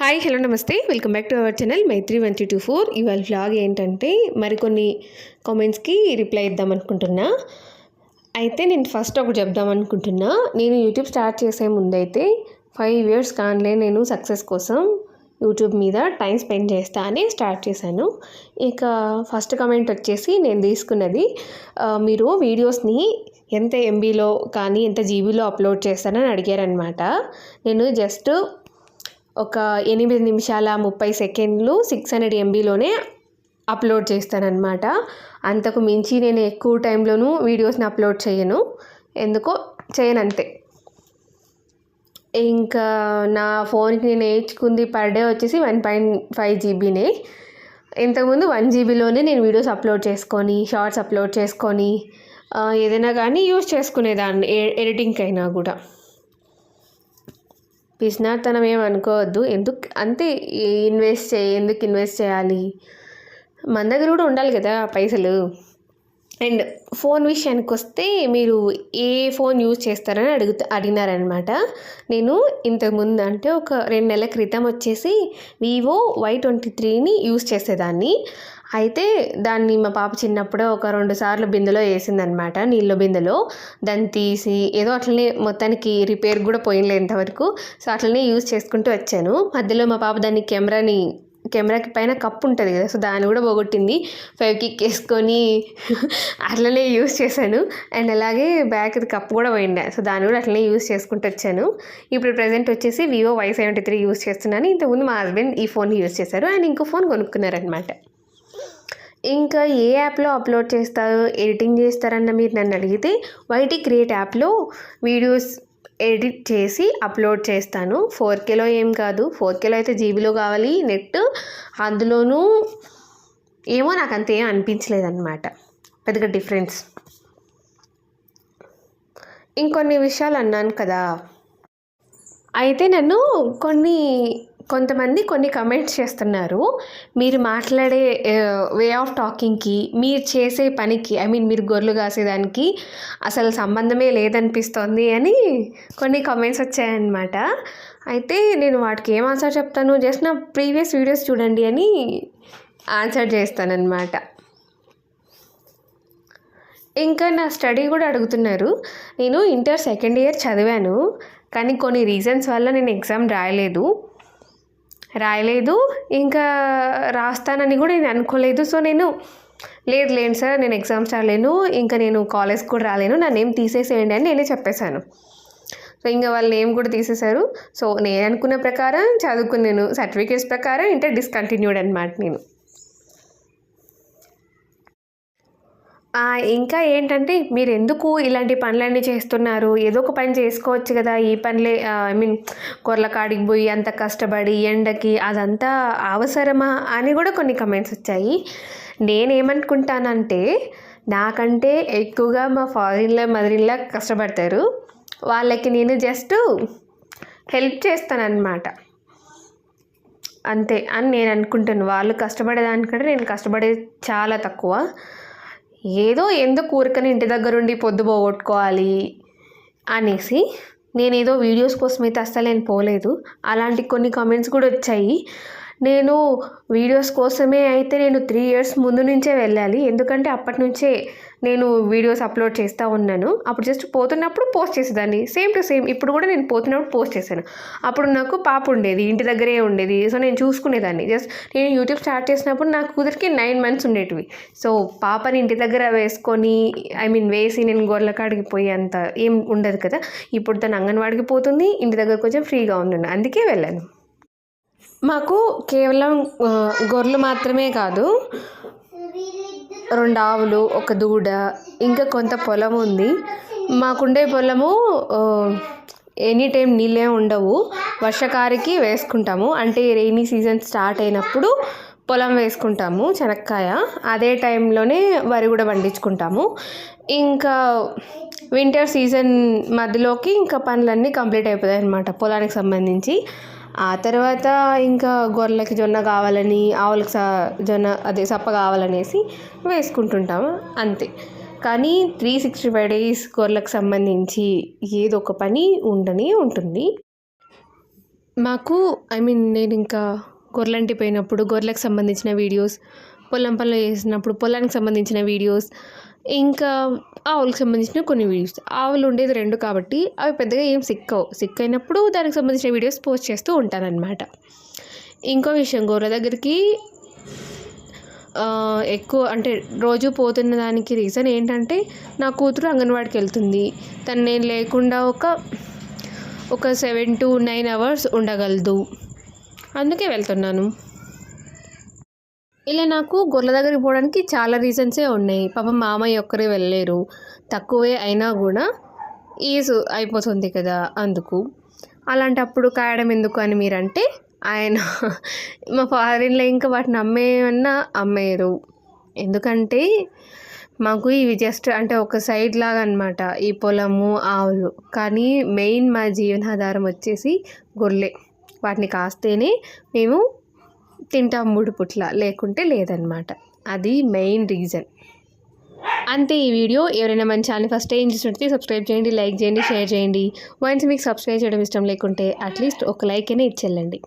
Hi hello నమస్తే. Welcome back to our channel Maitri one three two four. ఇవాళ vlog ఏంటంటే మరికొన్ని కామెంట్స్కి reply ఇద్దాం అనుకుంటున్నా. అయితే నేను ఫస్ట్ ఒకటి చెప్దాం అనుకుంటున్నా. నేను యూట్యూబ్ స్టార్ట్ చేసే ముందైతే ఫైవ్ ఇయర్స్ కానలే నేను సక్సెస్ కోసం యూట్యూబ్ మీద టైం స్పెండ్ చేస్తా అని స్టార్ట్ చేశాను. ఇక ఫస్ట్ కమెంట్ వచ్చేసి నేను తీసుకున్నది మీరు వీడియోస్ని ఎంత ఎంబీలో కానీ ఎంత జీబీలో అప్లోడ్ చేస్తానని అడిగారనమాట నేను జస్ట్ ఒక ఎనిమిది నిమిషాల ముప్పై సెకండ్లు సిక్స్ హండ్రెడ్ ఎంబీలోనే అప్లోడ్ చేస్తానన్నమాట. అంతకు మించి నేను ఎక్కువ టైంలోనూ వీడియోస్ని అప్లోడ్ చేయను. ఎందుకో చేయను అంతే ఇంకా నా ఫోన్కి నేను నేర్చుకుంది పర్ డే వచ్చేసి వన్ పాయింట్ ఫైవ్ జీబీనే. ఇంతకుముందు వన్ జీబీలోనే నేను వీడియోస్ అప్లోడ్ చేసుకొని షార్ట్స్ అప్లోడ్ చేసుకొని ఏదైనా కానీ యూజ్ చేసుకునేదాన్ని ఎ- ఎడిటింగ్కి అయినా కూడా. పిసినార్తనం ఏం అనుకోవద్దు. ఎందుకు అంతే ఇన్వెస్ట్ చేయి ఎందుకు ఇన్వెస్ట్ చేయాలి? మన దగ్గర కూడా ఉండాలి కదా పైసలు. అండ్ ఫోన్ విషయానికి వస్తే మీరు ఏ ఫోన్ యూజ్ చేస్తారని అడుగుతా అడిగినారనమాట నేను ఇంతకుముందు అంటే ఒక రెండు నెలల క్రితం వచ్చేసి వివో వై ట్వంటీ త్రీని యూజ్ చేసేదాన్ని. అయితే దాన్ని మా పాప చిన్నప్పుడే ఒక రెండు సార్లు బిందెలో వేసిందనమాట నీళ్ళ బిందెలో. దాన్ని తీసి ఏదో అట్లనే మొత్తానికి రిపేర్ కూడా పోయినలే ఇంతవరకు. సో అట్లనే యూజ్ చేసుకుంటూ వచ్చాను. మధ్యలో మా పాప దాన్ని కెమెరాని కెమెరాకి పైన కప్పు ఉంటుంది కదా సో దాన్ని కూడా పోగొట్టింది. ఫైవ్ కిక్ వేసుకొని అట్లనే యూస్ చేశాను. అండ్ అలాగే బ్యాక్ కప్పు కూడా పోయిండే. సో దాన్ని కూడా అట్లనే యూస్ చేసుకుంటూ వచ్చాను. ఇప్పుడు ప్రజెంట్ వచ్చేసి Vivo Y seventy three use చేస్తున్నాను. ఇంతకుముందు మా హస్బెండ్ ఈ ఫోన్ యూస్ చేశారు. అండ్ ఇంకో ఫోన్ కొనుక్కున్నారనమాట ఇంకా ఏ యాప్లో అప్లోడ్ చేస్తారు ఎడిటింగ్ చేస్తారన్న మీరు నన్ను అడిగితే వైటీ క్రియేట్ యాప్లో వీడియోస్ ఎడిట్ చేసి అప్లోడ్ చేస్తాను. ఫోర్ కేలో ఏం కాదు. ఫోర్ కేలో అయితే జీబీలో కావాలి. నెట్ అందులోనూ ఏమో నాకు అంత ఏం అనిపించలేదన్నమాట. పెద్దగా డిఫరెన్స్. ఇంకొన్ని విషయాలు అన్నాను కదా. అయితే నన్ను కొన్ని కొంతమంది కొన్ని కమెంట్స్ చేస్తున్నారు. మీరు మాట్లాడే వే ఆఫ్ టాకింగ్కి మీరు చేసే పనికి ఐ మీన్ మీరు గొర్రెలు కాసేదానికి అసలు సంబంధమే లేదనిపిస్తోంది అని కొన్ని కమెంట్స్ వచ్చాయన్నమాట. అయితే నేను వాటికి ఏం ఆన్సర్ చెప్తాను? జస్ట్ నా ప్రీవియస్ వీడియోస్ చూడండి అని ఆన్సర్ చేస్తానన్నమాట. ఇంకా నా స్టడీ కూడా అడుగుతున్నారు. నేను ఇంటర్ సెకండ్ ఇయర్ చదివాను. కానీ కొన్ని రీజన్స్ వల్ల నేను ఎగ్జామ్ రాయలేదు. రాయలేదు. ఇంకా రాస్తానని కూడా నేను అనుకోలేదు. సో నేను లేదు లేండి సార్ నేను ఎగ్జామ్స్ రాలేను. ఇంకా నేను కాలేజ్ కూడా రాలేను. నా నేమ్ తీసేసేయండి అని నేనే చెప్పేశాను. సో ఇంకా వాళ్ళ నేమ్ కూడా తీసేశారు. సో నేను అనుకున్న ప్రకారం చదువుకున్నాను. సర్టిఫికేట్స్ ప్రకారం ఇంటర్ డిస్కంటిన్యూడ్ అనమాట నేను. ఇంకా ఏంటంటే మీరు ఎందుకు ఇలాంటి పనులన్నీ చేస్తున్నారు? ఏదో ఒక పని చేసుకోవచ్చు కదా. ఈ పనులే ఐ మీన్ కొర్ల కాడికి పోయి అంత కష్టపడి ఎండకి అదంతా అవసరమా అని కూడా కొన్ని కమెంట్స్ వచ్చాయి. నేనేమనుకుంటానంటే నాకంటే ఎక్కువగా మా ఫాదర్లా మదర్లా కష్టపడతారు. వాళ్ళకి నేను జస్ట్ హెల్ప్ చేస్తానన్నమాట. అంతే. అని నేను అనుకుంటాను. వాళ్ళు కష్టపడేదానికంటే నేను కష్టపడేది చాలా తక్కువ. ఏదో ఎందుకు ఊరికని ఇంటి దగ్గర ఉండి పొద్దు పోగొట్టుకోవాలి అనేసి నేను ఏదో వీడియోస్ కోసం అయితే అస్సలు నేను పోలేదు. అలాంటి కొన్ని కామెంట్స్ కూడా వచ్చాయి. నేను వీడియోస్ కోసమే అయితే నేను త్రీ ఇయర్స్ ముందు నుంచే వెళ్ళాలి. ఎందుకంటే అప్పటి నుంచే నేను వీడియోస్ అప్లోడ్ చేస్తూ ఉన్నాను. అప్పుడు జస్ట్ పోతున్నప్పుడు పోస్ట్ చేసేదాన్ని. సేమ్ టు సేమ్ ఇప్పుడు కూడా నేను పోతున్నప్పుడు పోస్ట్ చేశాను. అప్పుడు నాకు పాప ఉండేది. ఇంటి దగ్గరే ఉండేది. సో నేను చూసుకునేదాన్ని. జస్ట్ నేను యూట్యూబ్ స్టార్ట్ చేసినప్పుడు నాకు కుదిరికి నైన్ మంత్స్ ఉండేటివి. సో పాపని ఇంటి దగ్గర వేసుకొని ఐ మీన్ వేసి నేను గొర్రెల పోయేంత అంత ఏం ఉండదు కదా. ఇప్పుడు తను అంగన్వాడికి పోతుంది. ఇంటి దగ్గర కొంచెం ఫ్రీగా ఉన్నాను అందుకే వెళ్ళాను. మాకు కేవలం గొర్రెలు మాత్రమే కాదు రెండు ఆవులు ఒక దూడ ఇంకా కొంత పొలం ఉంది. మాకుండే పొలము ఎనీ టైం నీళ్ళే ఉండవు. వర్షకారికి వేసుకుంటాము. అంటే రెయినీ సీజన్ స్టార్ట్ అయినప్పుడు పొలం వేసుకుంటాము చెనక్కాయ. అదే టైంలోనే వరి కూడా పండించుకుంటాము. ఇంకా వింటర్ సీజన్ మధ్యలోకి ఇంకా పనులన్నీ కంప్లీట్ అయిపోతాయి అన్నమాట పొలానికి సంబంధించి. ఆ తర్వాత ఇంకా గొర్రెలకి జొన్న కావాలని ఆవులకు స జొన్న అదే సప్ప కావాలనేసి వేసుకుంటుంటాము అంతే. కానీ త్రీ సిక్స్టీ ఫైవ్ డేస్ గొర్రెలకు సంబంధించి ఏదో ఒక పని ఉండనే ఉంటుంది. మాకు ఐ మీన్ నేను ఇంకా గొర్రెలంటి పోయినప్పుడు గొర్రెలకు సంబంధించిన వీడియోస్ పొలం పనులు చేసినప్పుడు పొలానికి సంబంధించిన వీడియోస్ ఇంకా ఆవులకు సంబంధించిన కొన్ని వీడియోస్ ఆవులు ఉండేది రెండు కాబట్టి అవి పెద్దగా ఏం సిక్కవు. సిక్ అయినప్పుడు దానికి సంబంధించిన వీడియోస్ పోస్ట్ చేస్తూ ఉంటానన్నమాట. ఇంకో విషయం గోర్ల దగ్గరికి ఎక్కువ అంటే రోజు పోతున్న దానికి రీజన్ ఏంటంటే నా కూతురు అంగన్వాడికి వెళ్తుంది. తను నేను లేకుండా ఒక ఒక సెవెన్ టు నైన్ అవర్స్ ఉండగలదు. అందుకే వెళ్తున్నాను. ఇలా నాకు గొర్రెల దగ్గరికి పోవడానికి చాలా రీజన్సే ఉన్నాయి. పాపం మామయ్య ఒక్కరే వెళ్ళలేరు. తక్కువే అయినా కూడా ఈజు అయిపోతుంది కదా అందుకు. అలాంటప్పుడు కాయడం ఎందుకు అని మీరంటే ఆయన మా ఫారిన్లో ఇంకా వాటిని అమ్మేయమన్నా అమ్మేయరు. ఎందుకంటే మాకు ఇవి జస్ట్ అంటే ఒక సైడ్ లాగా అనమాట ఈ పొలము ఆవులు. కానీ మెయిన్ మా జీవనాధారం వచ్చేసి గొర్రె వాటిని కాస్తేనే మేము తింటాం మూడు పుట్ల లేకుంటే లేదనమాట అది మెయిన్ రీజన్. అంతే ఈ వీడియో. ఎవరైనా మన ఛానల్ ఫస్ట్ టైం చూసినట్టు సబ్స్క్రైబ్ చేయండి లైక్ చేయండి షేర్ చేయండి. వన్స్ మీకు సబ్స్క్రైబ్ చేయడం ఇష్టం లేకుంటే అట్లీస్ట్ ఒక లైక్ అయినా ఇచ్చేళ్ళండి.